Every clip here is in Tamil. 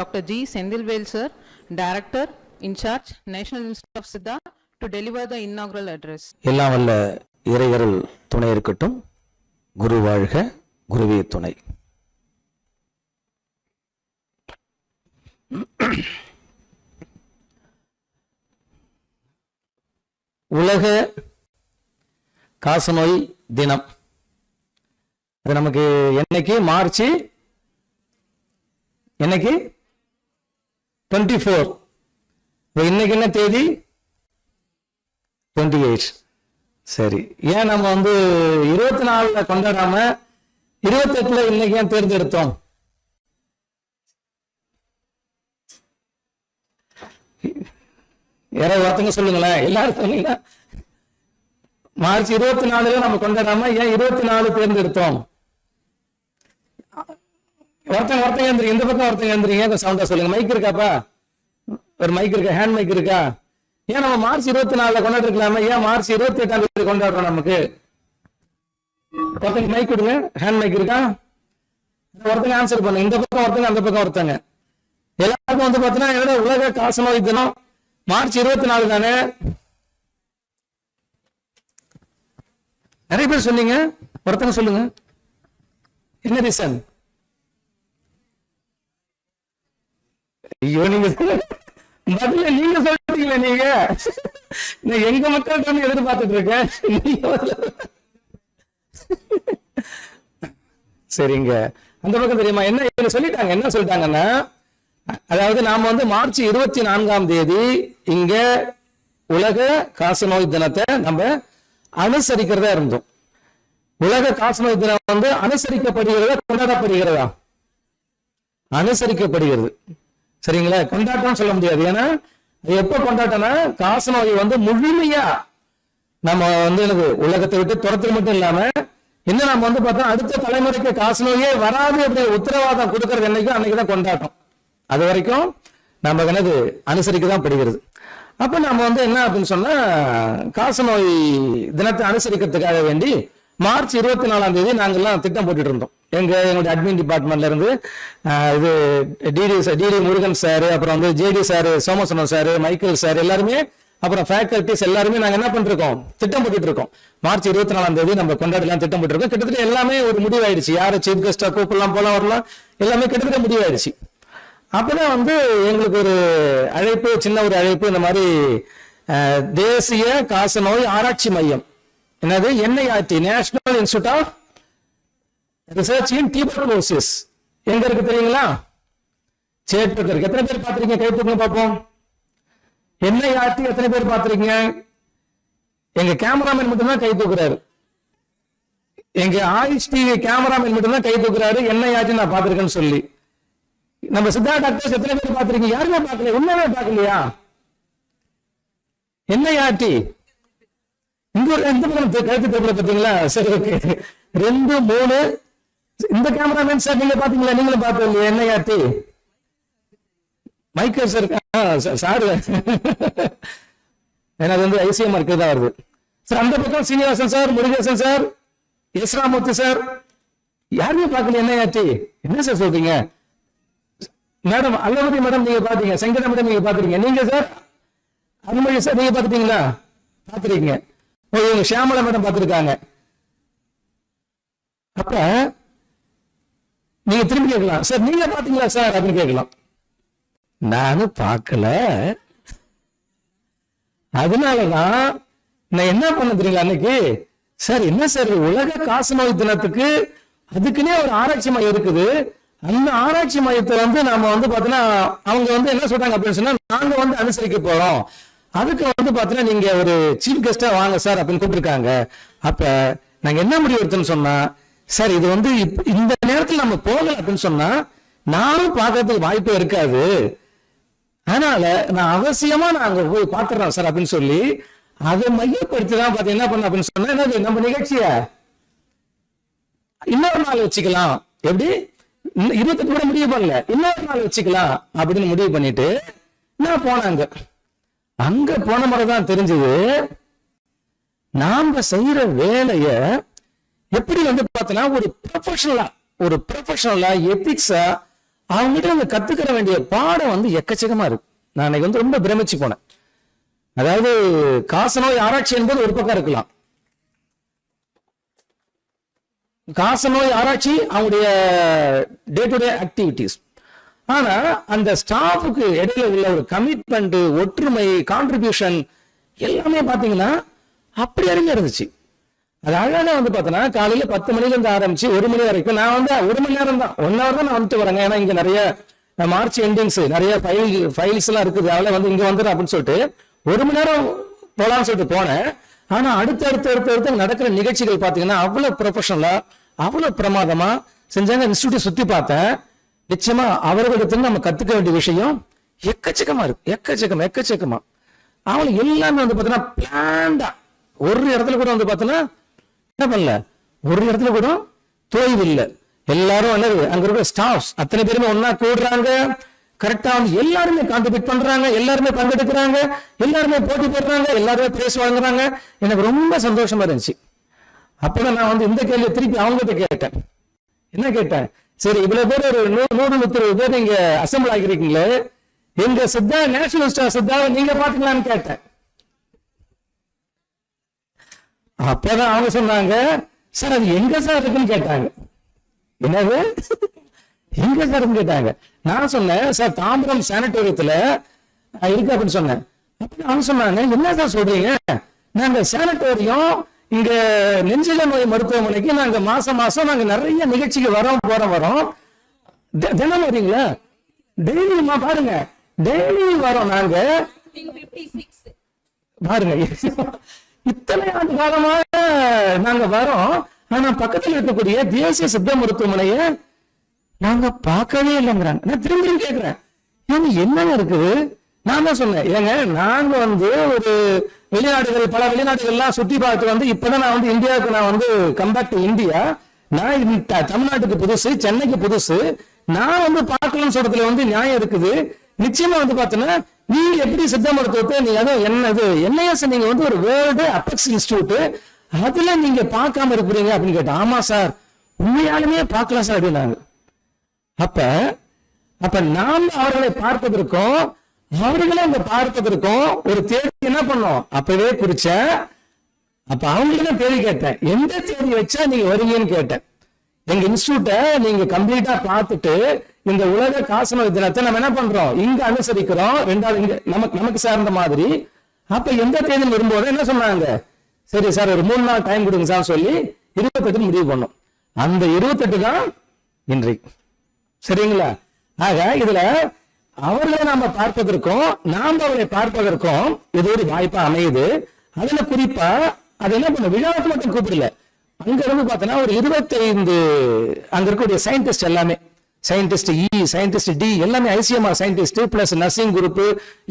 Dr. G. Sendilvel sir, Director, in charge, National Institute of Siddha, to deliver the inaugural address. எல்லாம் வல்ல இறையருள் துணை இருக்கட்டும் குரு வாழ்க குருவே துணை உலக காசநோய் தினம் அது நமக்கு என்னைக்கு மார்ச் என்னைக்கு டுவெண்ட்டி ஃபோர் இன்னைக்கு என்ன தேதி? டுவெண்ட்டி எயிட் சரி. ஏன் நம்ம வந்து இருபத்தி நாலில் கொண்டாடாம இருபத்தி எட்டுல இன்னைக்கு ஏன் தேர்ந்தெடுத்தோம்? யாராவது ஒருத்தங்க சொல்லுங்களேன். எல்லாரும் சொன்னீங்கன்னா மார்ச் இருபத்தி நாலுல நம்ம கொண்டாடாம ஏன் இருபத்தி நாலு தேர்ந்தெடுத்தோம்? ஒருத்தங்க ஒருத்தங்க எழுந்துறீங்க இந்த பக்கம் ஒருத்தங்க எழுந்துறீங்க கொஞ்சம் சவுண்டா சொல்லுங்க. மைக் இருக்காப்பா ஒரு மைக் இருக்கா? ஹேண்ட் மைக் இருக்கா? ஏன் நம்ம மார்ச் இருபத்தி நாலுல கொண்டாடிருக்கலாமே? ஏன் மார்ச் இருபத்தி எட்டாம் தேதி கொண்டாடுறோம் நமக்கு? ஒருத்தங்க மைக் கொடுங்க. ஹேண்ட் மைக் இருக்கா? ஒருத்தங்க ஆன்சர் பண்ணுங்க இந்த பக்கம் ஒருத்தங்க அந்த பக்கம் ஒருத்தங்க. எல்லாருக்கும் வந்து பாத்தீங்கன்னா என்னோட உலக காசநோய் தினம்? மார்ச் இருபத்தி நாலு தானே? நிறைய பேர் சொன்னீங்க. ஒருத்தங்க சொல்லுங்க. என்ன ரீசன் ஐயோ நீங்க பதில நீங்க சொல்றீங்களே நீங்க? நான் எங்க மக்கள்கிட்ட எதிர்பார்த்துட்டு இருக்கேன். சரிங்க. அந்த பக்கம் தெரியுமா? என்ன இவங்க சொல்லிட்டாங்க என்ன சொல்லிட்டாங்கன்னா அதாவது நாம வந்து மார்ச் இருபத்தி நான்காம் தேதி இங்க உலக காசநோய் தினத்தை நம்ம அனுசரிக்கிறதா இருந்தோம். உலக காசநோய் தினம் வந்து அனுசரிக்கப்படுகிறதா கொண்டாடப்படுகிறதா? அனுசரிக்கப்படுகிறது. சரிங்களா? கொண்டாட்டம் சொல்ல முடியாது. ஏன்னா எப்ப கொண்டாட்டம்னா காசநோய் வந்து முழுமையா நம்ம வந்து எனக்கு உலகத்தை விட்டு துரத்துறது மட்டும் இல்லாம இன்னும் நம்ம வந்து பார்த்தா அடுத்த தலைமுறைக்கு காசு நோயே வராது அப்படி உத்தரவாதம் கொடுக்கறது என்னைக்கும் அன்னைக்கு தான் கொண்டாட்டம். அது வரைக்கும் நம்ம என்னது அனுசரிக்க தான் படுகிறது. அப்ப நம்ம வந்து என்ன அப்படின்னு சொன்னா காசநோய் தினத்தை அனுசரிக்கிறதுக்காக வேண்டி மார்ச் இருபத்தி நாலாம் தேதி நாங்கள்லாம் திட்டம் போட்டுட்டு இருந்தோம். எங்க எங்களுடைய அட்மின் டிபார்ட்மெண்ட்ல இருந்து இது டிடி டிடி முருகன் சார் அப்புறம் வந்து JD sir Somasundaram sir Michael sir எல்லாருமே அப்புறம் ஃபேக்கல்டிஸ் எல்லாருமே நாங்க என்ன பண்ணிருக்கோம்? திட்டம் போட்டுட்டு இருக்கோம். மார்ச் இருபத்தி நாலாம் தேதி நம்ம கொண்டாடலாம் திட்டம் போட்டுருக்கோம் கிட்டத்தட்ட எல்லாமே ஒரு முடிவாயிடுச்சு. யாரு சீஃப் கெஸ்டா கூப்பிடலாம் போலாம் வரலாம் எல்லாமே கிட்டத்தட்ட முடிவாயிடுச்சு. அப்பதான் வந்து எங்களுக்கு ஒரு அழைப்பு சின்ன ஒரு அழைப்பு இந்த மாதிரி தேசிய காசநோய் ஆராய்ச்சி மையம். என்னது? NIRT national institute of research in tuberculosis எங்க இருக்கு தெரியுங்களா? சேட்டுக்கு இருக்கு. எத்தனை பேர் பார்த்துருக்கீங்க? கை தூக்குங்க பார்ப்போம். என்ஐஆர்டி எத்தனை பேர் பார்த்துருக்கீங்க? எங்க கேமராமேன் மட்டும்தான் கை தூக்குறாரு. எங்க ஆயுஷ் டிவி கேமராமேன் மட்டும்தான் கை தூக்குறாரு. என்ஐஆர்டி நான் பார்த்துருக்கேன்னு சொல்லி. நம்ம சித்தா டாக்டர்ஸ் எத்தனை பேர் பார்த்துருக்கீங்க? யாருமே பார்க்கல உண்மையாவே பார்க்கலையா? என்ஐஆர்டி இந்த ஒரு இந்த பக்கம் தெ- கழுத்து தேப்பல பார்த்தீங்களா? சரி ஓகே ரெண்டு மூணு. இந்த கேமராமேன் சார் நீங்க பாத்தீங்களா நீங்களும் பார்த்து இல்லையா என்ன யாட்டி மைக்கேல் சார் சார். ஏன்னா அது வந்து ஐசிஎம் இருக்கிறதா வருது. சார் அந்த பக்கம் Srinivasan sir Murugesan sir S Ramurthy sir யாருமே பார்க்கல என்ன யாட்டி என்ன சார் சொல்றீங்க? மேடம் அல்லவதி மேடம் நீங்க பாத்தீங்க சங்கீதா மேடம் நீங்க பாத்துறீங்க நீங்க சார் அருள்மொழி சார் நீங்க பாத்துட்டீங்களா பாத்துருக்கீங்க இவங்க ஷியாமலா மேடம் பார்த்துருக்காங்க. அப்ப நீங்க திரும்பி கேட்கலாம். சார் நீங்க பாத்தீங்களா சார் அப்படின்னு கேட்கலாம். நானும் பார்க்கல. அதனாலதான் நான் என்ன பண்ண தெரியல அன்னைக்கு? சார் என்ன சார் உலக உலக காசநோய் தினத்துக்கு அதுக்குன்னே ஒரு ஆராய்ச்சி மையம் இருக்குது. அந்த ஆராய்ச்சி மையத்தை வந்து நாம வந்து பாத்தீங்கன்னா அவங்க வந்து என்ன சொல்றாங்க அப்படின்னு சொன்னா நாங்க வந்து அனுசரிக்க போறோம். அதுக்கு வந்து பார்த்தீங்கன்னா நீங்கள் ஒரு சீஃப் கெஸ்ட்டாக வாங்க சார் அப்படின்னு கூப்பிட்டுருக்காங்க. அப்போ நாங்கள் என்ன முடிவு எடுத்தோம்னு சொன்னால் சார் இது வந்து இப் இந்த நேரத்தில் நம்ம போகல அப்படின்னு சொன்னால் நானும் பார்க்கறதுக்கு வாய்ப்பே இருக்காது. அதனால நான் அவசியமா நான் அங்க போய் பாத்துறேன் சார் அப்படின்னு சொல்லி அதை மையப்படுத்தி தான் பார்த்து என்ன பண்ண அப்படின்னு சொன்னா என்னது நம்ம நிகழ்ச்சிய இன்னொரு நாள் வச்சுக்கலாம். எப்படி? இருபத்தெட்டு கூட முடிவு பண்ணல. இன்னொரு நாள் வச்சுக்கலாம் அப்படின்னு முடிவு பண்ணிட்டு நான் போனேன் அங்க போன முறை தான் தெரிஞ்சது. நாம செய்யற வேலைய எப்படி வந்து பார்த்தோன்னா ஒரு ப்ரொஃபஷனலா ஒரு ப்ரொஃபஷனலா எத்திக்ஸா அவங்ககிட்ட நம்ம கத்துக்கிற வேண்டிய பாடம் வந்து எக்கச்சக்கமா இருக்கு. நான் இன்னைக்கு வந்து ரொம்ப பிரமிச்சு போனேன். அதாவது காசநோய் ஆராய்ச்சி என்பது ஒரு பக்கம் இருக்கலாம். காசநோய் ஆராய்ச்சி அவங்களுடைய டே டு டே ஆக்டிவிட்டிஸ் ஆனா அந்த ஸ்டாஃபுக்கு இடையில உள்ள ஒரு கமிட்மெண்ட் ஒற்றுமை கான்ட்ரிபியூஷன் எல்லாமே பாத்தீங்கன்னா அப்படி அருமையா இருந்துச்சு. அது அழகான வந்து பார்த்தோன்னா காலையில பத்து மணில இருந்து ஆரம்பிச்சு ஒரு மணி வரைக்கும் நான் வந்து ஒரு மணி நேரம் தான் ஒன் ஹவர் தான் நான் வந்துட்டு வரேங்க. ஏன்னா இங்க நிறைய மார்ச் எண்டிங்ஸ் நிறைய ஃபைல் ஃபைல்ஸ் எல்லாம் இருக்குது. அதெல்லாம் வந்து இங்க வந்துடும் அப்படின்னு சொல்லிட்டு ஒரு மணி நேரம் போலாம்னு சொல்லிட்டு போனேன். ஆனா அடுத்து அடுத்து அடுத்து அடுத்து நடக்கிற நிகழ்ச்சிகள் பாத்தீங்கன்னா அவ்வளவு ப்ரொஃபஷனலா அவ்வளவு பிரமாதமா செஞ்சாங்க. இன்ஸ்டியூட்டை சுத்தி பார்த்தேன். நிச்சயமா அவர்களிடத்துல நம்ம கத்துக்க வேண்டிய விஷயம் எக்கச்சக்கமா இருக்கு எக்கச்சக்கமா எக்கச்சக்கமா. அவங்களுக்கு எல்லாமே வந்து பார்த்தீங்கன்னா பிளான்டா ஒரு இடத்துல கூட வந்து பார்த்தீங்கன்னா என்ன பண்ணல? ஒரு இடத்துல கூட தோய்வு இல்லை. எல்லாரும் அல்லது அங்க இருக்கிற ஸ்டாஃப்ஸ் அத்தனை பேருமே ஒன்னா கூடுறாங்க. கரெக்டா வந்து எல்லாருமே கான்ட்ரிபியூட் பண்றாங்க. எல்லாருமே பங்கெடுக்கிறாங்க. எல்லாருமே போட்டி போடுறாங்க. எல்லாருமே பேச வழங்குறாங்க எனக்கு ரொம்ப சந்தோஷமா இருந்துச்சு. அப்பதான் நான் வந்து இந்த கேள்வியை திருப்பி அவங்ககிட்ட கேட்டேன். என்ன கேட்டேன்? சரி இவ்வளவு பேர் ஒரு நூறு நூறு நூத்தி இருபது பேர் நீங்க அசம்பிள் ஆகிருக்கீங்களே. எங்க சித்தா நேஷனல் ஸ்டார் சித்தாவை நீங்க பாத்துக்கலாம்னு கேட்டேன். அப்பதான் அவங்க சொன்னாங்க சார் அது எங்க சார் இருக்குன்னு கேட்டாங்க. என்னது? எங்க சார் கேட்டாங்க. நான் சொன்னேன் சார் தாம்பரம் சானிட்டோரியத்துல இருக்கு அப்படின்னு சொன்னேன். அப்படின்னு அவங்க சொன்னாங்க என்ன சார் சொல்றீங்க? நாங்க சானிட்டோரியம் இங்க நெஞ்சில நோய் மருத்துவமனைக்கு நாங்க மாசம் மாசம் நாங்க நிறைய நிகழ்ச்சிக்கு வரோம் போற வரோம். தி- தினம் வரீங்களா? டெய்லியுமா பாருங்க. டெய்லி வரோம் நாங்க. பாருங்க. இத்தனை ஆண்டு காலமாக நாங்க வரோம். ஆனா பக்கத்துல இருக்கக்கூடிய தேசிய சித்த மருத்துவமனைய நாங்க பார்க்கவே இல்லைங்கிறாங்க. நான் திரும்பி திரும்பி கேக்குறேன். ஏங்க என்னங்க இருக்குது? நான் தான் சொன்னேன். ஏங்க நாங்க வந்து ஒரு வெளிநாடுகள் பல வெளிநாடுகள்லாம் சுற்றி பார்த்து வந்து இப்போதான் நான் வந்து இந்தியாவுக்கு நான் வந்து கம்பேக் டு இந்தியா நான் த- தமிழ்நாட்டுக்கு புதுசு சென்னைக்கு புதுசு. நான் வந்து பார்க்கலன்னு சொல்றதுல வந்து நியாயம் இருக்குது. நிச்சயமா வந்து பார்த்தோன்னா நீங்க எப்படி சித்த மருத்துவத்தை நீங்க அதுவும் என்னது என்ஐஎஸ் நீங்க வந்து ஒரு வேர்ல்டு அப்பெக்ஸ் இன்ஸ்டியூட் அதுல நீங்க பார்க்காம இருக்கிறீங்க அப்படின்னு கேட்டேன் ஆமா சார் உண்மையாலுமே பார்க்கலாம் சார் அப்படின்னாங்க. அப்ப அப்ப நாம் அவர்களை பார்ப்பதற்கும் அவர்களை அங்க பார்ப்பதற்கும் ஒரு தேதி என்ன பண்ணும்? அப்பவே குறிச்ச அப்ப அவங்களுக்கு தேதி கேட்டேன். எந்த தேதி வச்சா நீங்க வருவீங்கன்னு கேட்டேன். எங்க இன்ஸ்டியூட்டை நீங்க கம்ப்ளீட்டா பார்த்துட்டு இந்த உலக காசநோய் தினத்தை நம்ம என்ன பண்றோம்? இங்க அனுசரிக்கிறோம். ரெண்டாவது இங்க நமக்கு நமக்கு சார்ந்த மாதிரி. அப்ப எந்த தேதி வரும்போது என்ன சொன்னாங்க? சரி சார் ஒரு மூணு நாள் டைம் கொடுங்க சார் சொல்லி இருபத்தெட்டு முடிவு பண்ணும். அந்த இருபத்தெட்டு தான் இன்றைக்கு. சரிங்களா? ஆக இதுல அவர்களை நாம பார்ப்பதற்கும் நாம் அவரை பார்ப்பதற்கும் இது ஒரு வாய்ப்பா அமையுது. அதுல குறிப்பா அது என்ன பண்ண விழாவுக்கு மட்டும் கூப்பிடல. அங்க இருந்து பார்த்தோன்னா ஒரு இருபத்தைந்து அங்க இருக்கக்கூடிய சயின்டிஸ்ட் எல்லாமே. சயின்டிஸ்ட் இ சயின்டிஸ்ட் டி எல்லாமே ICMR scientist plus nursing group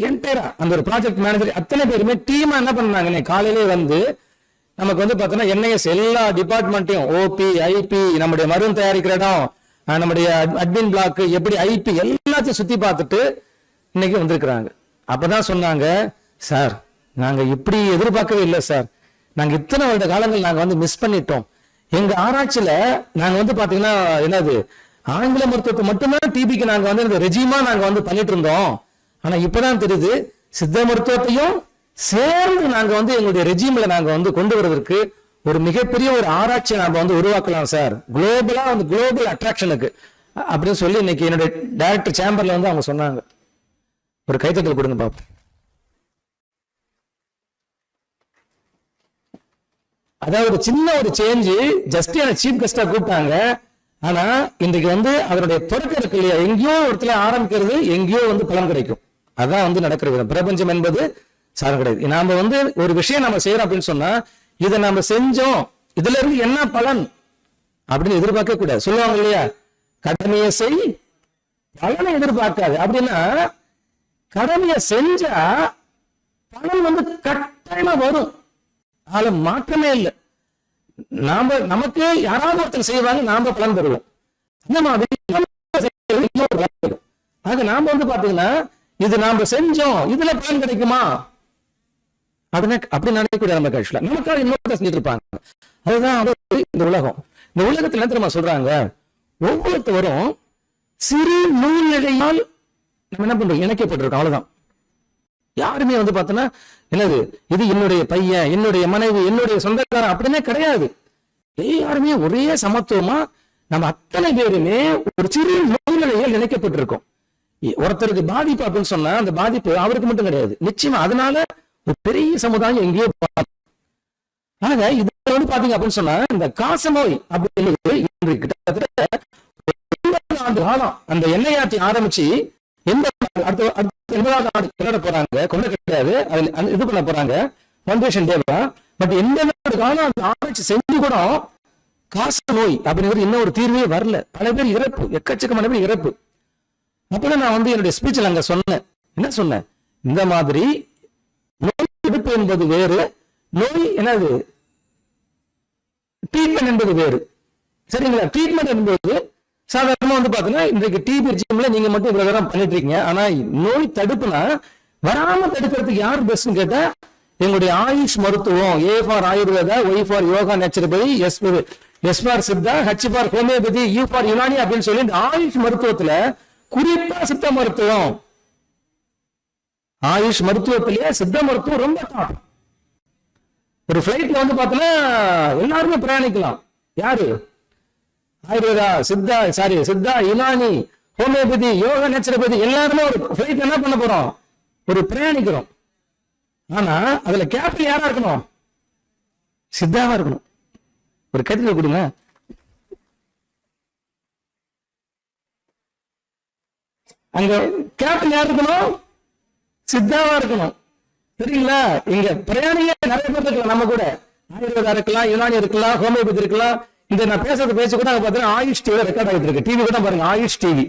என்டையரா அந்த ஒரு ப்ராஜெக்ட் மேனேஜர் அத்தனை பேருமே டீமா என்ன பண்ணாங்க காலையிலே வந்து நமக்கு வந்து பார்த்தோன்னா என்ஐஎஸ் எல்லா டிபார்ட்மெண்ட்டையும் ஓபி ஐபி நம்முடைய மருந்து தயாரிக்கிற இடம் நம்முடைய அட்மின் பிளாக் எப்படி ஐபி எல்லாத்தையும் சுத்தி பார்த்துட்டு இன்னைக்கு வந்திருக்கிறாங்க. அப்பதான் சொன்னாங்க சார் நாங்க இப்படி எதிர்பார்க்கவே இல்லை சார். நாங்க இத்தனை வருட காலங்கள் நாங்க வந்து மிஸ் பண்ணிட்டோம். எங்க ஆராய்ச்சியில நாங்க வந்து பாத்தீங்கன்னா என்னது ஆங்கில மருத்துவத்தை மட்டும்தான் டிபிக்கு நாங்க வந்து இந்த ரெஜிமா நாங்க வந்து பண்ணிட்டு இருந்தோம். ஆனா இப்பதான் தெரியுது சித்த மருத்துவத்தையும் சேர்ந்து நாங்க வந்து எங்களுடைய ரெஜிம்ல நாங்க வந்து கொண்டு வருவதற்கு ஒரு மிகப்பெரிய ஒரு ஆராய்ச்சியை நாம வந்து உருவாக்கலாம் சார். குளோபலா வந்து குளோபல் அட்ராக்ஷனுக்கு அப்படின்னு சொல்லி இன்னைக்கு என்னுடைய டைரக்டர் சேம்பர்ல வந்து அவங்க சொன்னாங்க. ஒரு கைத்தட்டல் கொடுங்க பாப்போம் அதாவது சின்ன ஒரு சேஞ்ச் ஜஸ்ட் என்ன சீஃப் கெஸ்டா கூப்பிட்டாங்க. ஆனா இன்றைக்கு வந்து அதனுடைய தொடக்கம் இருக்கு இல்லையா? எங்கேயோ ஒருத்தர இடத்துல ஆரம்பிக்கிறது எங்கேயோ வந்து பலன் கிடைக்கும். அதான் வந்து நடக்கிறது பிரபஞ்சம் என்பது சாரம் கிடையாது. நாம வந்து ஒரு விஷயம் நம்ம செய்யறோம் அப்படின்னு சொன்னா இதை நாம செஞ்சோம். இதுல இருந்து என்ன பலன்? அப்படின்னு எதிர்பார்க்க கூடாது. சொல்லுவாங்க இல்லையா? கடமையை செய் பலனை எதிர்பார்க்காது. அப்படின்னா கடமையை செஞ்சா பலன் வந்து கட்டாயமா வரும். அதுல மாற்றமே இல்லை. நாம நமக்கு யாராவது ஒருத்தர் செய்வாங்க நாம பலன் பெறுவோம் இந்த மாதிரி பலன் ஆக நாம வந்து பாத்தீங்கன்னா இது நாம செஞ்சோம் இதுல பலன் கிடைக்குமா? அப்படின்னு அப்படி நினைக்கக்கூடிய நம்ம கட்சியில. நமக்காக இன்னொரு செஞ்சுட்டு இருப்பாங்க. அதுதான் இந்த உலகம். இந்த உலகத்துல என்ன தெரியுமா சொல்றாங்க? ஒவ்வொருத்தவரும் சிறு நூல்நிலையால் நம்ம என்ன பண்றோம்? இணைக்கப்பட்டிருக்கோம். அவ்வளவுதான். யாருமே வந்து பார்த்தோன்னா என்னது? இது என்னுடைய பையன் என்னுடைய மனைவி என்னுடைய சொந்தக்காரன் அப்படின்னே கிடையாது. எல்லாருமே ஒரே சமத்துவமா நம்ம அத்தனை பேருமே ஒரு சிறு நூல்நிலையில் இணைக்கப்பட்டிருக்கோம். ஒருத்தருக்கு பாதிப்பு அப்படின்னு சொன்னா அந்த பாதிப்பு அவருக்கு மட்டும் கிடையாது. நிச்சயமா அதனால ஒரு பெரிய சமுதாயம் எங்கேயோ ஆக இது பாத்தீங்க அப்படின்னு சொன்னா இந்த காசநோய் அப்படிங்கிறது இன்று கிட்டத்தட்ட ஆண்டு காலம் அந்த எண்ணெய் ஆட்சி ஆரம்பிச்சு எந்த அடுத்த அடுத்த எண்பதாவது ஆண்டு கொண்டாட போறாங்க கொண்ட கிடையாது. அதில் இது பண்ண போறாங்க. ஃபவுண்டேஷன் டேவா பட் எண்பது ஆண்டு காலம் அந்த ஆராய்ச்சி செஞ்சு கூட காசு நோய் அப்படிங்கிறது இன்னும் ஒரு தீர்வே வரல. பல பேர் இறப்பு எக்கச்சக்கமான பேர் இறப்பு. அப்பதான் நான் வந்து என்னுடைய ஸ்பீச்சில் அங்க சொன்னேன். என்ன சொன்னேன்? இந்த மாதிரி நோய் எதிர்ப்பு என்பது வேறு நோய் என்னது? ட்ரீட்மெண்ட் என்பது வேறு. சரிங்களா? ட்ரீட்மெண்ட் என்பது சாதாரணமா வந்து பாத்தீங்கன்னா இன்றைக்கு டிபி ஜிம்ல நீங்க மட்டும் இவ்வளவு தூரம் பண்ணிட்டு இருக்கீங்க. ஆனா நோய் தடுப்புனா வராம தடுக்கிறதுக்கு யார் பெஸ்ட்னு கேட்டா எங்களுடைய ஆயுஷ் மருத்துவம் A for Ayurveda Y for yoga naturopathy S S for Siddha H for homeopathy U for Unani அப்படின்னு சொல்லி இந்த ஆயுஷ் மருத்துவத்துல குறிப்பா சித்த மருத்துவம். ஆயுஷ் மருத்துவத்திலேயே சித்த மருத்துவம் ரொம்ப top. ஒரு பிளைட்ல வந்து பார்த்தோன்னா எல்லாருமே பிரயாணிக்கலாம். யாரு? Ayurveda Siddha sorry Siddha Unani homeopathy yoga naturopathy எல்லாருமே ஒரு ஃபிளைட் என்ன பண்ண போறோம்? ஒரு பிரயாணிக்கிறோம். ஆனா அதுல கேப்டன் யாரா இருக்கணும்? சித்தாவா இருக்கணும். ஒரு கருத்துல கொடுங்க. அங்க கேப்டன் யார் இருக்கணும்? சித்தாவா இருக்கணும். சரிங்களா இங்க பிரயாணிகள் நிறைய பேர் இருக்கலாம் நம்ம கூட. ஆயுர்வேதா இருக்கலாம் யுனானி இருக்கலாம் ஹோமியோபதி இருக்கலாம். இந்த நான் பேசுறது பேச கூட பார்த்தீங்கன்னா ஆயுஷ் டிவியில் ரெக்கார்ட் ஆகிட்டு இருக்கு. டிவி கூட பாருங்க ஆயுஷ் டிவி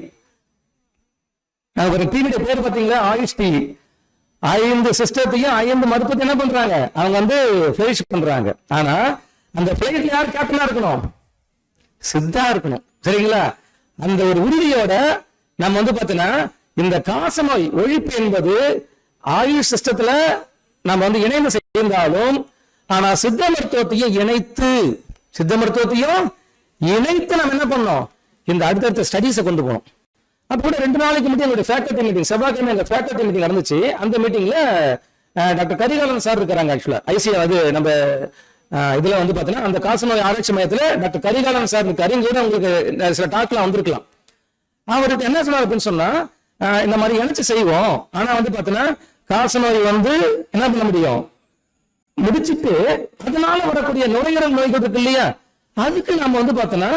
ஒரு டிவியோட பேர் பார்த்தீங்களா ஆயுஷ் டிவி ஐந்து சிஸ்டத்தையும் ஐந்து மருத்துவத்தை என்ன பண்றாங்க? அவங்க வந்து பிளேஸ் பண்றாங்க. ஆனா அந்த பிளைட்ல யார் கேப்டனா இருக்கணும்? சித்தா இருக்கணும். சரிங்களா? அந்த ஒரு உறுதியோட நம்ம வந்து பார்த்தீங்கன்னா இந்த காசநோய் ஒழிப்பு என்பது ஆயுஷ் சிஸ்டத்துல நம்ம வந்து இணைந்து செய்தாலும் ஆனா சித்த மருத்துவத்தையும் இணைத்து சித்த மருத்துவத்தையும் இணைத்து நம்ம என்ன பண்ணோம்? இந்த அடுத்தடுத்த ஸ்டடீஸை கொண்டு போனோம். அப்போ கூட ரெண்டு நாளைக்கு மட்டும் எங்களுடைய ஃபேக்கல்டி மீட்டிங் செவ்வாய்க்கிழமை அந்த ஃபேக்கல்டி மீட்டிங் நடந்துச்சு. அந்த மீட்டிங்கில் டாக்டர் கரிகாலன் சார் இருக்கிறாங்க ஆக்சுவலாக ஐசிஐ அது நம்ம இதில் வந்து பார்த்தீங்கன்னா அந்த காசநோய் ஆராய்ச்சி மையத்தில் டாக்டர் கரிகாலன் சார் இருக்காரு. உங்களுக்கு சில டாக்லாம் வந்திருக்கலாம். அவருக்கு என்ன சொன்னார் அப்படின்னு சொன்னால் இந்த மாதிரி இணைச்சு செய்வோம். ஆனால் வந்து பார்த்தீங்கன்னா காசநோய் வந்து என்ன பண்ண முடியும்? முடிச்சுட்டு அதனால வரக்கூடிய நுரையீரல் நோய்கள் இருக்கு இல்லையா? அதுக்கு நம்ம வந்து பார்த்தோம்னா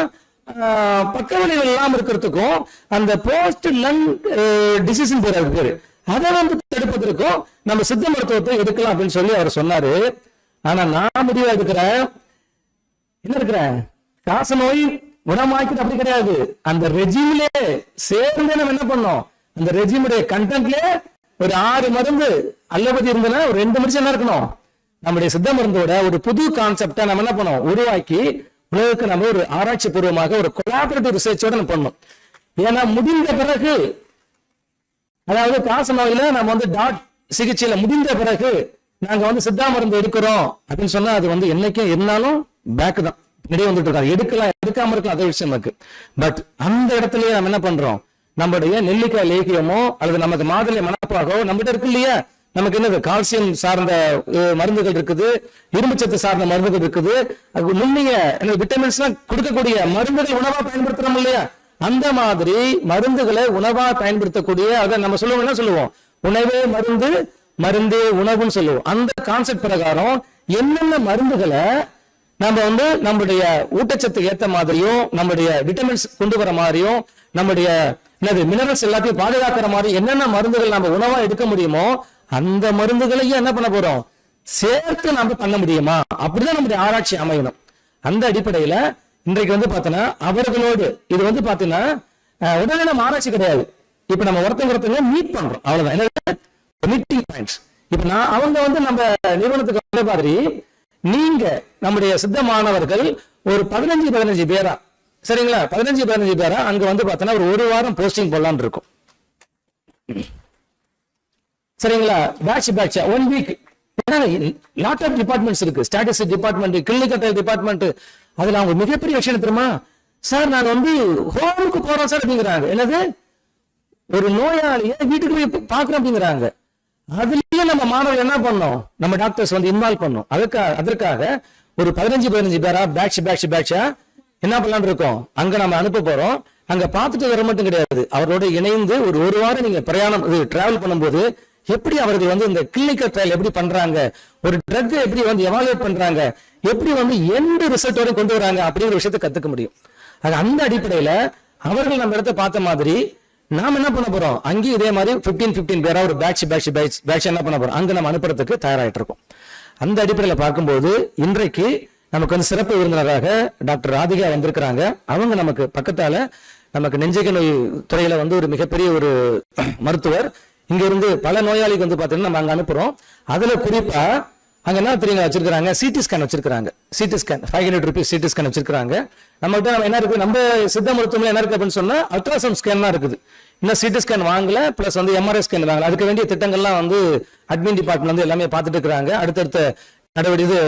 ஆஹ், பக்க விளைவுகள் இருக்கிறதுக்கும் அந்த போஸ்ட் லங் டிசீஸ் பேர் அதுக்கு பேரு. அதை வந்து தடுப்பதற்கும் நம்ம சித்த மருத்துவத்தை எடுக்கலாம் அப்படின்னு சொல்லி அவர் சொன்னாரு. ஆனா நான் முடிவா இருக்கிறேன் என்ன இருக்கிறேன் காச நோய் குணமாக்கிட்டு அப்படி கிடையாது. அந்த ரெஜிம்லே சேர்ந்து நம்ம என்ன பண்ணோம்? அந்த ரெஜிமுடைய கண்டென்ட்ல ஒரு ஆறு மருந்து அல்லபதி இருந்தனா ஒரு ரெண்டு மனுஷன் என்ன இருக்கணும்? நம்முடைய சித்த மருந்தோட ஒரு புது கான்செப்டை நம்ம என்ன பண்ணோம் உருவாக்கி உலகுக்கு நம்ம ஒரு ஆராய்ச்சி பூர்வமாக ஒரு கொலாபரேட்டிவ் ரிசர்ச்சோட நம்ம பண்ணோம் ஏன்னா முடிந்த பிறகு அதாவது காசு நோயில நம்ம வந்து டாட் சிகிச்சையில முடிந்த பிறகு நாங்க வந்து சித்தா மருந்து எடுக்கிறோம் அப்படின்னு சொன்னா அது வந்து என்னைக்கும் இருந்தாலும் பேக் தான். நிறைய வந்துட்டு இருக்காரு எடுக்கலாம் எடுக்காம இருக்கலாம். அதே விஷயம் இருக்கு. பட் அந்த இடத்துலயே நம்ம என்ன பண்றோம்? நம்முடைய நெல்லிக்காய் லேகியமோ அல்லது நமக்கு மாதுளை மனப்பாகவோ நம்மகிட்ட இருக்கு இல்லையா? நமக்கு என்னது? கால்சியம் சார்ந்த மருந்துகள் இருக்குது. இரும்புச்சத்து சார்ந்த மருந்துகள் இருக்குது. அது நுண்ணிய விட்டமின்ஸ் எல்லாம் கொடுக்கக்கூடிய மருந்துகள் உணவா பயன்படுத்துறோம் இல்லையா? அந்த மாதிரி மருந்துகளை உணவா பயன்படுத்தக்கூடிய அதை நம்ம சொல்லுவோம் என்ன சொல்லுவோம்? உணவே மருந்து மருந்தே உணவுன்னு சொல்லுவோம். அந்த கான்செப்ட் பிரகாரம் என்னென்ன மருந்துகளை நம்ம வந்து நம்முடைய ஊட்டச்சத்து ஏத்த மாதிரியும் நம்முடைய விட்டமின்ஸ் கொண்டு வர மாதிரியும் நம்முடைய என்னது மினரல்ஸ் எல்லாத்தையும் பாதுகாக்கிற மாதிரி என்னென்ன மருந்துகள் நம்ம உணவா எடுக்க முடியுமோ அந்த மருந்துகளையும் என்ன பண்ண போறோம்? சேர்த்து நம்ம பண்ண முடியுமா? அப்படிதான் நம்முடைய ஆராய்ச்சி அமையணும். அந்த அடிப்படையில இன்றைக்கு வந்து பார்த்தோன்னா அவர்களோடு இது வந்து பார்த்தீங்கன்னா உடனே நம்ம ஆராய்ச்சி கிடையாது. இப்ப நம்ம ஒருத்தங்க ஒருத்தங்க மீட் பண்றோம். அவ்வளவுதான். என்ன மீட்டிங் பாயிண்ட்ஸ் இப்ப நான் அவங்க வந்து நம்ம நிறுவனத்துக்கு வந்த மாதிரி நீங்க நம்முடைய சித்த மாணவர்கள் ஒரு பதினஞ்சு பதினஞ்சு பேரா சரிங்களா? பதினஞ்சு பதினஞ்சு பேரா அங்க வந்து பார்த்தோன்னா ஒரு ஒரு வாரம் போஸ்டிங் போடலான் இருக்கும். சரிங்களா? Batch batch one week lot of departments இருக்கு. ஸ்டாட்டிஸ்டிக் டிபார்ட்மெண்ட் கிளினிக்கல் டிபார்ட்மெண்ட் அதுல அவங்க மிகப்பெரிய விஷயம் தெரியுமா? சார் நான் வந்து ஹோமுக்கு போறோம் சார் அப்படிங்கிறாங்க. என்னது? ஒரு நோயாளிய வீட்டுக்கு போய் பாக்குறோம் அப்படிங்கிறாங்க. அதுலயே நம்ம மாணவர் என்ன பண்ணோம்? நம்ம டாக்டர்ஸ் வந்து இன்வால்வ் பண்ணோம். அதுக்காக அதற்காக ஒரு பதினஞ்சு பதினஞ்சு பேரா பேட்ச் பேட்ச் பேட்சா என்ன பண்ணலாம்னு இருக்கோம்? அங்க நம்ம அனுப்ப போறோம். அங்க பார்த்துட்டு வர மட்டும் கிடையாது. அவரோட இணைந்து ஒரு ஒரு வாரம் நீங்க பிரயாணம் இது டிராவல் பண்ணும்போது எப்படி அவர்கள் வந்து இந்த கிளினிக்கல் ட்ரையல் எப்படி பண்றாங்க? ஒரு ட்ரக் எப்படி வந்து எவாலுவேட் பண்றாங்க? எப்படி வந்து எந்த ரிசல்ட் வரையும் கொண்டு வராங்க? அப்படிங்கிற விஷயத்தை கத்துக்க முடியும். அது அந்த அடிப்படையில அவர்கள் நம்ம இடத்த பார்த்த மாதிரி நாம என்ன பண்ண போறோம்? அங்கேயும் இதே மாதிரி 15 15 பேரா ஒரு பேட்ச் பேட்ச் பேட்ச் பேட்ச் என்ன பண்ண போறோம்? அங்க நம்ம அனுப்புறதுக்கு தயாராகிட்டு இருக்கோம். அந்த அடிப்படையில் பார்க்கும்போது இன்றைக்கு நமக்கு வந்து சிறப்பு விருந்தினராக டாக்டர் ராதிகா வந்திருக்கிறாங்க. அவங்க நமக்கு பக்கத்தால நமக்கு நெஞ்சக நோய் துறையில வந்து ஒரு மிகப்பெரிய ஒரு மருத்துவர் இங்கேருந்து பல நோயாளிக்கு வந்து பார்த்தீங்கன்னா நம்ம அங்கே அனுப்புகிறோம் அதில் குறிப்பாக அங்கே என்ன தெரியுங்க வச்சிருக்கிறாங்க? சிடி ஸ்கேன் வச்சிருக்காங்க CT scan five hundred rupees CT scan வச்சிருக்காங்க நம்மகிட்ட நம்ம என்ன இருக்குது நம்ம சித்த மருத்துவமனை என்ன இருக்குது அப்படின்னு சொன்னால் அல்ட்ராசவுண்ட் ஸ்கேன் தான் இருக்குது. இன்னும் சிடி ஸ்கேன் வாங்கல பிளஸ் வந்து எம்ஆர்ஐ ஸ்கேன் வாங்கல. அதுக்கு வேண்டிய திட்டங்கள்லாம் வந்து அட்மின் டிபார்ட்மெண்ட் வந்து எல்லாமே பார்த்துட்டு இருக்கிறாங்க. அடுத்தடுத்த நடவடிக்கை இது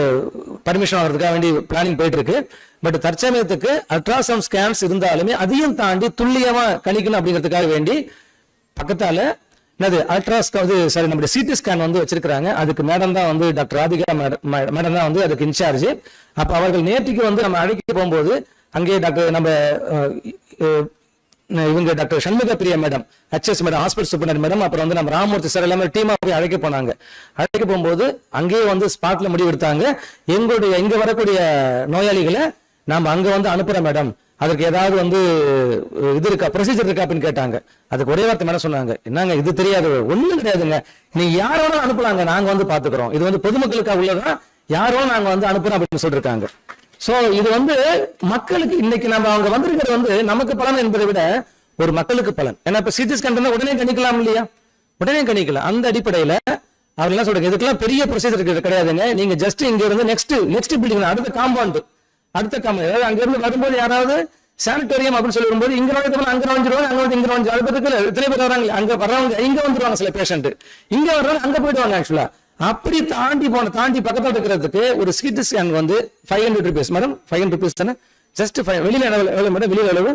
பர்மிஷன் வாங்குறதுக்காக வேண்டி பிளானிங் போயிட்டு இருக்கு பட் தற்சமயத்துக்கு அல்ட்ராசவுண்ட் ஸ்கேன்ஸ் இருந்தாலுமே அதையும் தாண்டி துல்லியமாக கணிக்கணும் அப்படிங்கிறதுக்காக வேண்டி பக்கத்தால் என்னது அல்ட்ராஸ் வந்து சாரி நம்முடைய சிடி ஸ்கேன் வந்து வச்சிருக்காங்க அதுக்கு மேடம் தான் வந்து டாக்டர் ராதிகா மேடம் தான் வந்து அதுக்கு இன்சார்ஜ் அப்ப அவர்கள் நேற்றுக்கு வந்து நம்ம அழைக்க போகும்போது அங்கேயே டாக்டர் நம்ம இவங்க doctor Shanmuga Priya madam HS madam hospital super madam அப்புறம் வந்து நம்ம ராமூர்த்தி சார் எல்லாமே டீமாக போய் அழைக்க போனாங்க. அழைக்க போகும்போது அங்கேயே வந்து ஸ்பாட்ல முடிவு எடுத்தாங்க எங்களுடைய இங்கே வரக்கூடிய நோயாளிகளை நாம் அங்கே வந்து அனுப்புகிறோம் மேடம் அதற்கு ஏதாவது வந்து இது இருக்கா ப்ரொசீஜர் இருக்கா அப்படின்னு கேட்டாங்க. அதுக்கு ஒரே வார்த்தை மேடம் சொன்னாங்க. என்னங்க இது தெரியாது ஒன்றும் கிடையாதுங்க. நீங்க யாரோட அனுப்பலாங்க நாங்கள் வந்து பார்த்துக்கிறோம். இது வந்து பொதுமக்களுக்காக உள்ளதா? யாரோ நாங்கள் வந்து அனுப்புறோம் அப்படின்னு சொல்லியிருக்காங்க ஸோ இது வந்து மக்களுக்கு இன்னைக்கு நம்ம அவங்க வந்திருக்கிறது வந்து நமக்கு பலன் என்பதை விட ஒரு மக்களுக்கு பலன். ஏன்னா இப்போ சிடி ஸ்கேன் உடனே கணிக்கலாம் இல்லையா? உடனே கணிக்கலாம். அந்த அடிப்படையில் அவர் என்ன சொல்றாங்க இதுக்கெல்லாம் பெரிய ப்ரொசீஜர் கிடையாதுங்க. நீங்க ஜஸ்ட் இங்க இருந்து நெக்ஸ்ட் நெக்ஸ்ட் பில்டிங் அடுத்த காம்பவுண்ட் அடுத்த காம்பவுண்ட் அதாவது அங்கிருந்து வரும்போது யாராவது சானிட்டோரியம் அப்படின்னு சொல்லி வரும்போது இங்க வந்து அங்க நுழைஞ்சிருவாங்க அங்க வந்து இங்க வந்து அது பத்தி எத்தனை பேர் வராங்க அங்க வர்றவங்க இங்க வந்துருவாங்க சில பேஷண்ட் இங்க வர்றவங்க அங்க போயிடுவாங்க ஆக்சுவலா அப்படி தாண்டி போன தாண்டி பக்கத்தில் இருக்கிறதுக்கு ஒரு சிடி ஸ்கேன் வந்து five hundred rupees madam five hundred rupees தானே? ஜஸ்ட் ஃபைவ் வெளியில எவ்வளவு மேடம் வெளியில எவ்வளவு?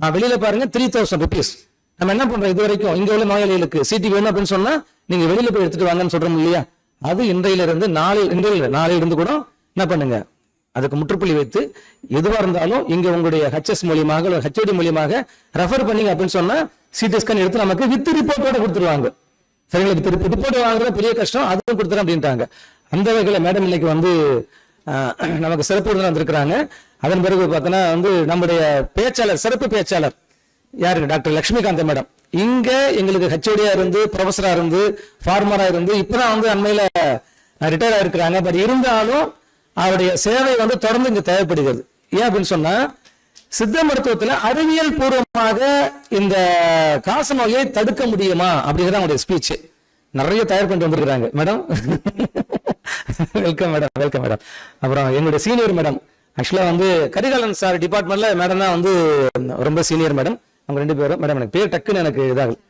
ஆ, வெளியில பாருங்க த்ரீ தௌசண்ட் ருபீஸ் நம்ம என்ன பண்றோம் இது வரைக்கும்? இங்க உள்ள நோயாளிகளுக்கு சிடி வேணும் அப்படின்னு சொன்னா நீங்க வெளியில போய் எடுத்துட்டு வாங்கன்னு சொல்றோம் இல்லையா? அது இன்றையில இருந்து நாளை இன்றையில நாளையில இருந்து கூட என்ன பண்ணுங்க? அதுக்கு முற்றுப்புள்ளி வைத்து எதுவாக இருந்தாலும் இங்கே உங்களுடைய ஹெச்எஸ் மூலியமாக இல்லை ஹெச்ஓடி மூலியமாக ரெஃபர் பண்ணிங்க அப்படின்னு சொன்னால் சிடி ஸ்கேன் எடுத்து நமக்கு வித் ரிப்போர்ட்டோட கொடுத்துருவாங்க. சரிங்களா? வித் ரிப்போர்ட் வாங்குறது பெரிய கஷ்டம் அதுவும் கொடுத்துரும் அப்படின்ட்டாங்க. அந்த வகையில் மேடம் இன்னைக்கு வந்து நமக்கு சிறப்பு விருந்தினர் வந்திருக்கிறாங்க. அதன் பிறகு பார்த்தோன்னா வந்து நம்முடைய பேச்சாளர் சிறப்பு பேச்சாளர் யாரு? Doctor Lakshmikantha madam. இங்க எங்களுக்கு ஹெச்ஓடியா இருந்து ப்ரொஃபஸரா இருந்து ஃபார்மரா இருந்து இப்பதான் வந்து அண்மையில ரிட்டையர் ஆயிருக்கிறாங்க. பட் இருந்தாலும் அவருடைய சேவை வந்து தொடர்ந்து இங்கே தேவைப்படுகிறது. ஏன் அப்படின்னு சொன்னா சித்த மருத்துவத்தில் அறிவியல் பூர்வமாக இந்த காச நோயை தடுக்க முடியுமா அப்படிங்கிறது அவங்களுடைய ஸ்பீச் நிறைய தயார் பண்ணிட்டு வந்திருக்கிறாங்க. Madam welcome madam welcome madam அப்புறம் எங்களுடைய சீனியர் மேடம் ஆக்சுவலாக வந்து கரிகாலன் சார் டிபார்ட்மெண்ட்ல மேடம் தான் வந்து ரொம்ப சீனியர் மேடம் அவங்க ரெண்டு பேரும் மேடம் எனக்கு பேர் டக்குன்னு எனக்கு இதாகும்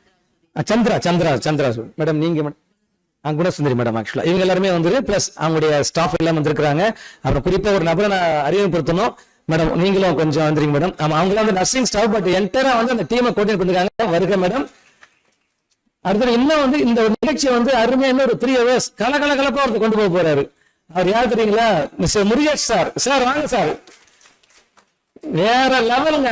சந்திரா சந்திரா சந்திரா மேடம் நீங்க மேடம் குணசுந்தரி மேடம் ஆக்சுவலாக இவங்க எல்லாருமே வந்து ப்ளஸ் அவங்களுடைய ஸ்டாஃப் எல்லாம் வந்திருக்கிறாங்க. அப்புறம் குறிப்பாக ஒரு நபரை நான் அறிமுகப்படுத்தணும். மேடம் நீங்களும் கொஞ்சம் வந்துருங்க மேடம் ஆமாம் அவங்க வந்து நர்சிங் ஸ்டாஃப் பட் என்டராக வந்து அந்த டீமை கோஆர்டினேட் பண்ணிருக்காங்க. வருக மேடம் அடுத்தது இன்னும் வந்து இந்த ஒரு வந்து அருமையான ஒரு த்ரீ ஹவர்ஸ் கல கல கலப்பாக ஒருத்தர் கொண்டு போக போறாரு. அவர் யார் தெரியுங்களா? Mister Murugesh sir. சார் வாங்க சார். வேற லெவலுங்க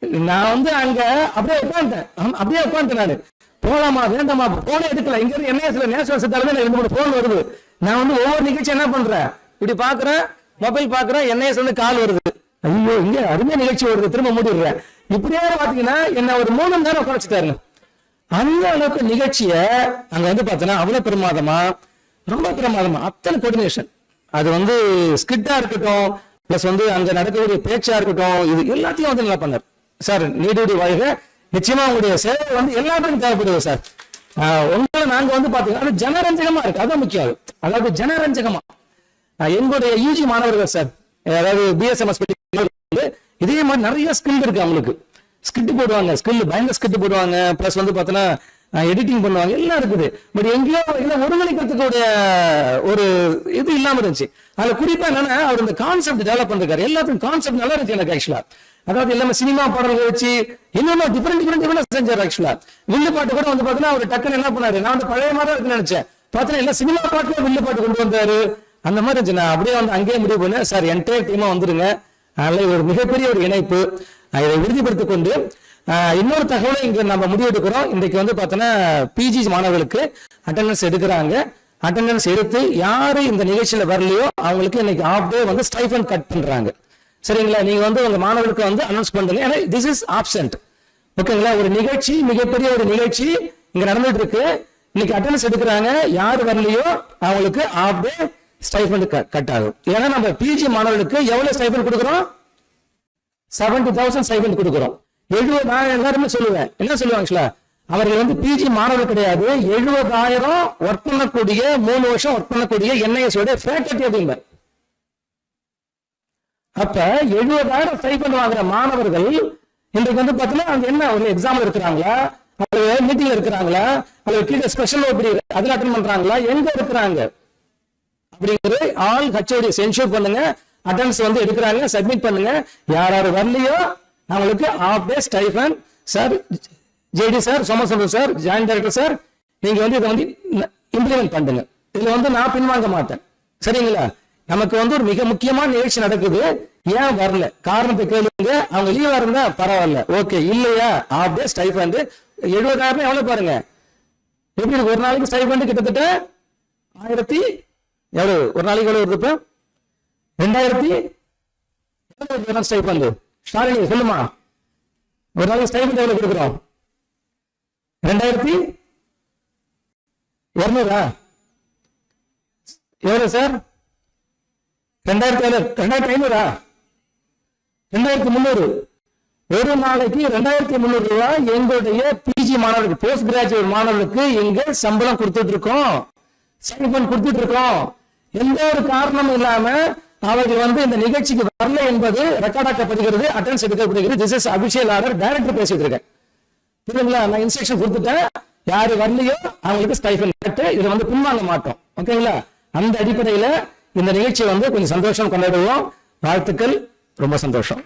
நான் வந்து அங்க அப்படியே உட்காந்துட்டேன் அப்படியே உட்காந்துட்டேன் நான். போலாமா வேண்டாமா? போனே எடுக்கல இங்க இருந்து என்ன சில நேஷனல் சித்தாலுமே ரெண்டு மூணு போன் வருது. நான் வந்து ஒவ்வொரு நிகழ்ச்சி என்ன பண்றேன்? இப்படி பாக்குறேன் மொபைல் பாக்குறேன் என்ஐஎஸ் வந்து கால் வருது. ஐயோ இங்க அருமையா நிகழ்ச்சி வருது. திரும்ப மூடிடுறேன். இப்படியே பாத்தீங்கன்னா என்ன ஒரு மூணு மணி நேரம் குறைச்சிட்டாருங்க அந்த அளவுக்கு நிகழ்ச்சிய அங்க வந்து பார்த்தோன்னா அவ்வளவு பிரமாதமா ரொம்ப பிரமாதமா அத்தனை கோஆர்டினேஷன் அது வந்து ஸ்கிட்டா இருக்கட்டும் பிளஸ் வந்து அங்க நடக்கக்கூடிய பேச்சா இருக்கட்டும் இது எல்லாத்தையும் வந்து நல்லா பண்ணார். சார் நீடுடி வாழ்க நிச்சயமா உங்களுடைய சேவை வந்து எல்லாருக்கும் தேவைப்படுது சார். ஆஹ் உங்களை நாங்க வந்து பாத்தீங்கன்னா ஜனரஞ்சகமா இருக்கு. அதான் முக்கியம் அதாவது ஜனரஞ்சகமா. எங்களுடைய யூஜி மாணவர்கள் சார். அதாவது பிஎஸ்எம்எஸ் வந்து இதே மாதிரி நிறைய ஸ்கில் இருக்கு அவங்களுக்கு. ஸ்கிட் போடுவாங்க. ஸ்கில் பயங்கர ஸ்கிட் போடுவாங்க. பிளஸ் வந்து பாத்தீங்கன்னா எடிட்டிங் பண்ணுவாங்க. எல்லாம் இருக்குது. பட் எங்கேயோ இல்லை ஒருங்கிணைக்கிறதுக்குடைய ஒரு இது இல்லாமல் இருந்துச்சு. அதில் குறிப்பாக என்னன்னா அவர் இந்த கான்செப்ட் டெவலப் பண்ணிருக்காரு எல்லாத்துக்கும் கான்செப்ட் நல்லா இருந்துச்சு எனக்கு ஆக்சுவலா அதாவது எல்லாமே சினிமா பாடல்கள் வச்சு என்னென்ன டிஃப்ரெண்ட் டிஃப்ரெண்ட் டிஃபரெண்ட் செஞ்சார் ஆக்சுவலா வில்லு பாட்டு கூட வந்து பார்த்தீங்கன்னா அவர் டக்குன்னு என்ன பண்ணாரு? நான் வந்து பழைய மாதிரி இருக்குன்னு நினைச்சேன். பார்த்தீங்கன்னா எல்லா சினிமா பாட்டுல வில்லு பாட்டு கொண்டு வந்தாரு. அந்த மாதிரி இருந்துச்சு. நான் அப்படியே வந்து அங்கேயே முடிவு பண்ணேன். சார் என்டையர் டீமா வந்துருங்க. அதனால இது ஒரு மிகப்பெரிய ஒரு இணைப்பு. இதை உறுதிப்படுத்திக் கொண்டு இன்னொரு தகவலை இங்கே நம்ம முடிவெடுக்கிறோம். இன்றைக்கு வந்து பார்த்தோன்னா பிஜி மாணவர்களுக்கு அட்டெண்டன்ஸ் எடுக்கிறாங்க. அட்டெண்டன்ஸ் எடுத்து யார் இந்த நிகழ்ச்சியில் வரலையோ அவங்களுக்கு இன்னைக்கு ஆஃப் டே வந்து ஸ்டைஃபன் கட் பண்ணுறாங்க சரிங்களா? நீங்கள் வந்து உங்கள் மாணவர்களுக்கு வந்து அனௌன்ஸ் பண்ணுறீங்க ஏன்னா திஸ் இஸ் ஆப்சென்ட் ஓகேங்களா? ஒரு நிகழ்ச்சி மிகப்பெரிய ஒரு நிகழ்ச்சி இங்கே நடந்துட்டு இருக்கு இன்னைக்கு அட்டெண்டன்ஸ் எடுக்கிறாங்க. யார் வரலையோ அவங்களுக்கு ஆஃப் டே ஸ்டைஃபண்ட் கட் ஆகும். ஏன்னா நம்ம பிஜி மாணவர்களுக்கு எவ்வளோ ஸ்டைஃபண்ட் கொடுக்குறோம்? செவன்டி தௌசண்ட் ஸ்டைஃபண்ட் கொடுக்குறோம். எழுபது நான் எல்லாருமே சொல்லுவேன். என்ன சொல்லுவாங்க ஆக்சுவலா அவர்கள் வந்து பிஜி மாணவர் கிடையாது. எழுபதாயிரம் ஒர்க் பண்ணக்கூடிய மூணு வருஷம் ஒர்க் பண்ணக்கூடிய என்ஐஎஸ் ஃபேக்கல்டி அப்படின்பேன் அப்ப எழுபதாயிரம் ஸ்டைபண்ட் வாங்குற மாணவர்கள் இன்றைக்கு வந்து பாத்தீங்கன்னா அங்க என்ன ஒரு எக்ஸாம்ல இருக்கிறாங்களா அல்லது மீட்டிங்ல இருக்கிறாங்களா? அல்லது கீழே ஸ்பெஷல் ஓபி அதுல அட்டன் பண்றாங்களா? எங்க இருக்கிறாங்க? அப்படிங்கிறது ஆல் ஹச்ஓடி சென்ஷூர் பண்ணுங்க. அட்டன்ஸ் வந்து எடுக்கிறாங்க சப்மிட் பண்ணுங்க. யார் யார் வரலையோ நம்மளுக்கு off day Stephen sir JD sir Somasundar sir joint director sir நீங்கள் வந்து இதை வந்து இம்ப்ளிமெண்ட் பண்ணுங்க. இதில் வந்து நான் பின்வாங்க மாட்டேன். சரிங்களா? நமக்கு வந்து ஒரு மிக முக்கியமான நிகழ்ச்சி நடக்குது. ஏன் வரல? காரணத்தை கேளுங்க. அவங்க லீவா இருந்தா பரவாயில்ல. ஓகே இல்லையா? ஆஃப் டே ஸ்டைஃபண்ட் எழுபதாயிரம் எவ்வளவு பாருங்க? எப்படி ஒரு நாளைக்கு ஸ்டைஃபண்ட் கிட்டத்தட்ட ஆயிரத்தி எவ்வளவு? ஒரு நாளைக்கு எவ்வளவு இருக்கு ரெண்டாயிரத்தி எவ்வளவு ஸ்டைஃபண்ட் ஷாலினி சொல்லுமா? ஒரு நாளைக்கு ஸ்டைஃபண்ட் எவ்வளவு கொடுக்குறோம்? ரெண்டாயிரத்தி இருநூறா? எவ்வளவு சார்? ரெண்டாயிரத்தி ரெண்டாயிரத்தி ஐநூறா? ரெண்டாயிரத்தி முந்நூறு. ஒரு நாளைக்கு ரெண்டாயிரத்தி முந்நூறு ரூபாய் எங்களுடைய பிஜி மாணவர்களுக்கு போஸ்ட் கிராஜுவேட் மாணவர்களுக்கு எங்க சம்பளம் கொடுத்துட்டு இருக்கோம். ஸ்டைபண்ட் கொடுத்துட்டு இருக்கோம். எந்த ஒரு காரணமும் இல்லாம அவர்கள் வந்து இந்த நிகழ்ச்சிக்கு வரல என்பது ரெக்கார்டாக்கப்படுகிறது அட்டன்ஸ் எடுக்கப்படுகிறது. This is official order director பேசிட்டு இருக்கேன். திரும்ப நான் இன்ஸ்ட்ரக்ஷன் கொடுத்துட்டேன். யாரு வரலையோ அவங்களுக்கு ஸ்டைஃபன் கட்டு. இதை வந்து பின்வாங்க மாட்டோம். ஓகேங்களா? அந்த அடிப்படையில இந்த நிகழ்ச்சியை வந்து கொஞ்சம் சந்தோஷம் கொண்டாடுவோம். வாழ்த்துக்கள். ரொம்ப சந்தோஷம்.